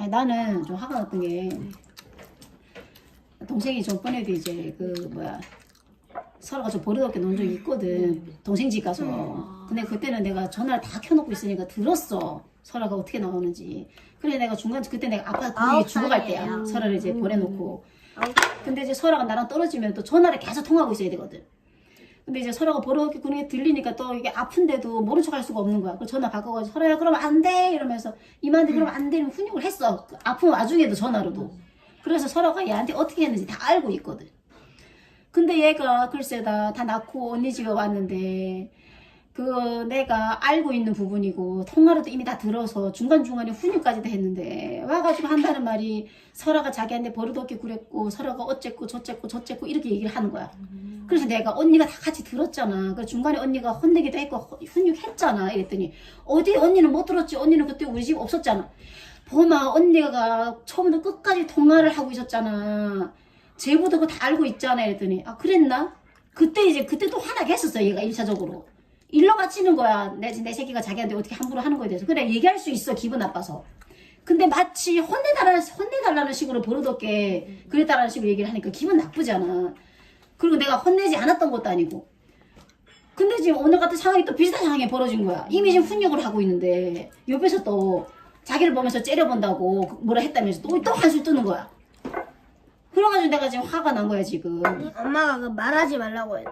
아니, 나는 좀 화가 났던 게 동생이 저번에도 이제 그 뭐야 서로가 좀 버릇없게 논 적이 있거든 동생 집 가서. 근데 그때는 내가 전화를 다 켜놓고 있으니까 들었어 설아가 어떻게 나오는지. 그래 내가 중간 그때 내가 아빠 분위기 아홉 죽어갈 때야. 살이에요. 설아를 이제 보내놓고. 아홉 근데 이제 설아가 나랑 떨어지면 또 전화를 계속 통하고 있어야 되거든 근데 이제 설아가 버릇없게 그런 게 들리니까 또 이게 아픈데도 모른 척 할 수가 없는 거야. 그래서 전화 바꿔가지고 설아야 그러면 안돼 이러면서 이만한테 그러면 안돼 이러면 훈육을 했어. 그 아픈 와중에도 전화로도. 그래서 설아가 얘한테 어떻게 했는지 다 알고 있거든. 근데 얘가 글쎄 다 다 낳고 언니 집에 왔는데 그 내가 알고 있는 부분이고 통화로도 이미 다 들어서 중간중간에 훈육까지도 했는데 와가지고 한다는 말이 설아가 자기한테 버릇없게 그랬고 설아가 어쨌고 저쨌고 저쨌고 이렇게 얘기를 하는 거야. 그래서 내가 언니가 다 같이 들었잖아. 그 중간에 언니가 혼내기도 했고 훈육했잖아. 이랬더니 어디 언니는 못 들었지. 언니는 그때 우리 집 없었잖아. 보마 언니가 처음부터 끝까지 통화를 하고 있었잖아. 쟤보다 그거 다 알고 있잖아. 이랬더니 아 그랬나? 그때 이제 그때 또 화나게 했었어. 얘가 일차적으로. 일러 바치는 거야. 내, 내 새끼가 자기한테 어떻게 함부로 하는 거에 대해서. 그래 얘기할 수 있어. 기분 나빠서. 근데 마치 혼내달라는, 혼내달라는 식으로 버릇없게 그랬다라는 식으로 얘기를 하니까 기분 나쁘잖아. 그리고 내가 혼내지 않았던 것도 아니고. 근데 지금 오늘 같은 상황이 또 비슷한 상황이 벌어진 거야. 이미 지금 훈육을 하고 있는데 옆에서 또 자기를 보면서 째려본다고 뭐라 했다면서 또, 또 한술 뜨는 거야. 그래가지고 내가 지금 화가 난 거야 지금. 엄마가 그 말하지 말라고 했대.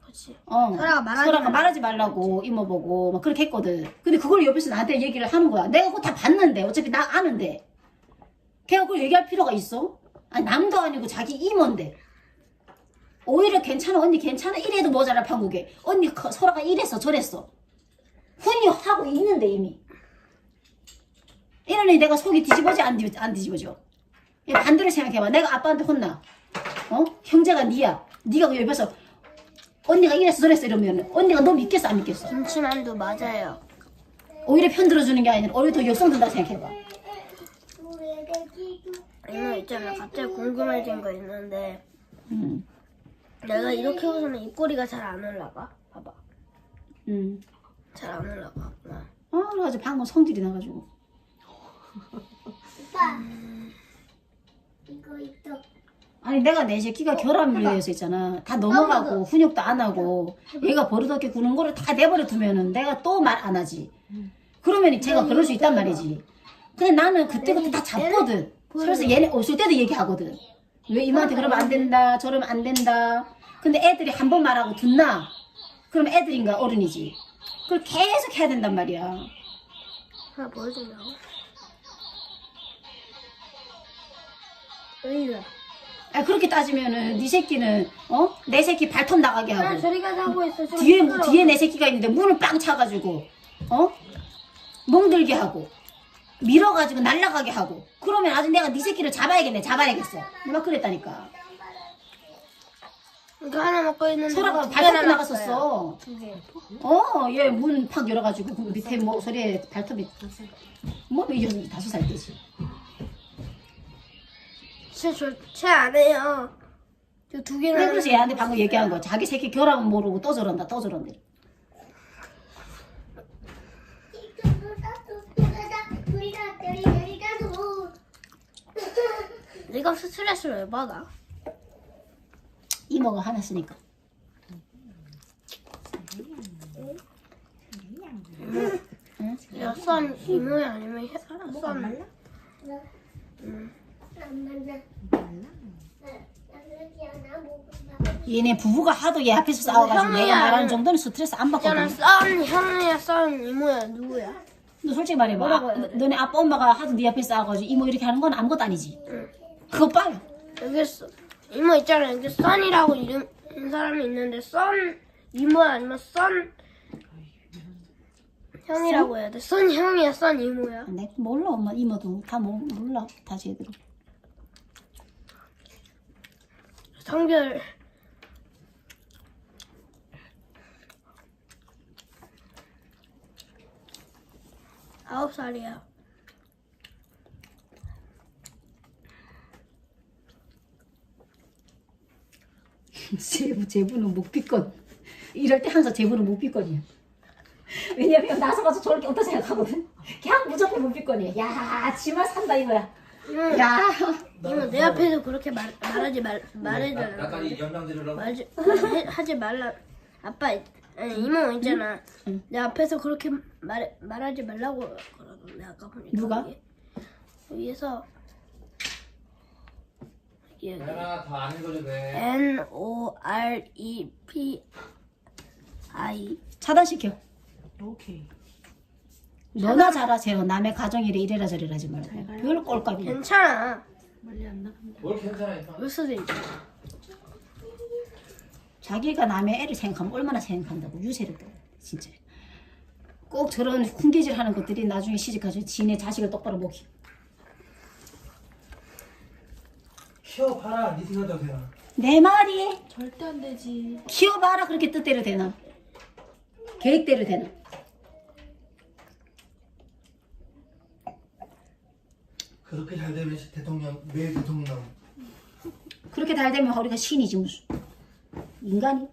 그렇지. 어. 설아가 말하지 설아가. 말하지 말라고 이모 보고 막 그렇게 했거든. 근데 그걸 옆에서 나한테 얘기를 하는 거야. 내가 그거 다 봤는데 어차피 나 아는데. 걔가 그걸 얘기할 필요가 있어? 아니 남도 아니고 자기 이모인데. 오히려 괜찮아 언니 괜찮아 이래도 모자라 판국에 언니 커- 설아가 이랬어 저랬어. 훈육하고 있는데 이미. 이러니 내가 속이 뒤집어져 안, 뒤, 안 뒤집어져? 얘 반대로 생각해봐. 내가 아빠한테 혼나. 어? 형제가 니야. 니가 그 옆에서 언니가 이랬어 저랬어 이러면 언니가 너 믿겠어 안 믿겠어? 김치만두 맞아요. 오히려 편 들어주는 게 아니라 오히려 더 역성 든다 생각해봐. 이모 있잖아. 갑자기 궁금해진 거 있는데 음, 내가 이렇게 웃으면 입꼬리가 잘 안 올라가. 봐봐. 음. 잘안 올라가. 나. 아, 그래가지고 방금 성질이 나가지고. 오빠 이거 있어 아니 내가 내 새끼가 결함을해서 있잖아. 다 넘어가고 훈육도 안 하고 얘가 버릇없게 구는 거를 다 내버려 두면은 내가 또 말 안 하지. 그러면 제가 그럴 수 있단 말이지. 근데 나는 그때부터 다 잡거든. 그래서 얘네 없을 때도 얘기하거든. 왜 이모한테 그러면 안 된다, 저러면 안 된다. 근데 애들이 한 번 말하고 듣나? 그럼 애들인가 어른이지. 그걸 계속 해야 된단 말이야. 하나 보여준다고? 어이가. 아, 그렇게 따지면은 네 새끼는 어? 내 새끼 발톱 나가게 나 하고 저리 가자 하고 있어. 좀 뒤에 시끄러워. 뒤에 내 새끼가 있는데 문을 빵 차가지고 어 멍들게 하고 밀어가지고 날라가게 하고 그러면 아주 내가 네 새끼를 잡아야겠네 잡아야겠어 막 그랬다니까 이거 하나 먹고 있는데 두개 발톱. 나갔었어 두 개. 어얘 문 팍 열어가지고 그 밑에 목소리에 발톱이 뭐 여섯 다섯 살 때지 제저제안 해요. 저 두 개나. 그래 그래서 얘한테 방금 얘기한 거 자기 새끼 결함은 모르고 또 저런다 또 저런다 이거 스트레스를 왜 받아? 이모가 화났으니까 야선 이모야 아니면 선안 만나 나 먹어 얘네 부부가 하도 얘 앞에서 싸워가지고 형이야. 내가 말하는 정도는 스트레스 안 있잖아 받거든 선 형이야 선 이모야 누구야? 너 솔직히 말해봐 아? 너네 아빠 엄마가 하도 네 앞에 싸워가지고 이모 이렇게 하는 건 아무것도 아니지 응. 그거 빨 여기 선 이모 있잖아 여기 선이라고 이름 사람이 있는데 선 이모야 아니면 선 형이라고 해야 돼. 선 형이야 선 이모야. 내 몰라 엄마 이모도 다 모, 몰라 다 제대로 성별 아홉 살이야. 제부 제부는 묵비권 이럴 때 항상 제부는 묵비권이야 왜냐면 나서 가서 저렇게 어떤 생각하거든 그냥 무조건 묵비권이야. 야, 지만 산다 이거야. 이모, 야, 이모 내 앞에서 그렇게 말, 말하지 말 말해달라. 약간 이 영상 들으려고 말지 해- 하지 말라. 아빠 있- 아니 이모 있잖아. 응. 내 앞에서 그렇게 말 말하지 말라고 그러던데 아까 보니까. 누가? 위에. 위에서 하나 더안 읽어도 돼 N O R E P I 차단시켜. 오케이. 너나 잘하세요. 남의 가정일에 이래라 저래라 하지 말고. 별 꼴값이. 괜찮아. 멀리 안 나간다. 뭘 괜찮아 수도 있지. 자기가 남의 애를 생각하면 얼마나 생각한다고 유세를 떠. 진짜. 꼭 저런 훈계질 하는 것들이 나중에 시집가서 지네 자식을 똑바로 못 키워. 키워봐라 네 생각대로 되나 내 말이 절대 안 되지. 키워봐라 그렇게 뜻대로 되나? 계획대로 되나? 그렇게 잘 되면 대통령 매 대통령 그렇게 잘 되면 우리가 신이지 무슨 인간이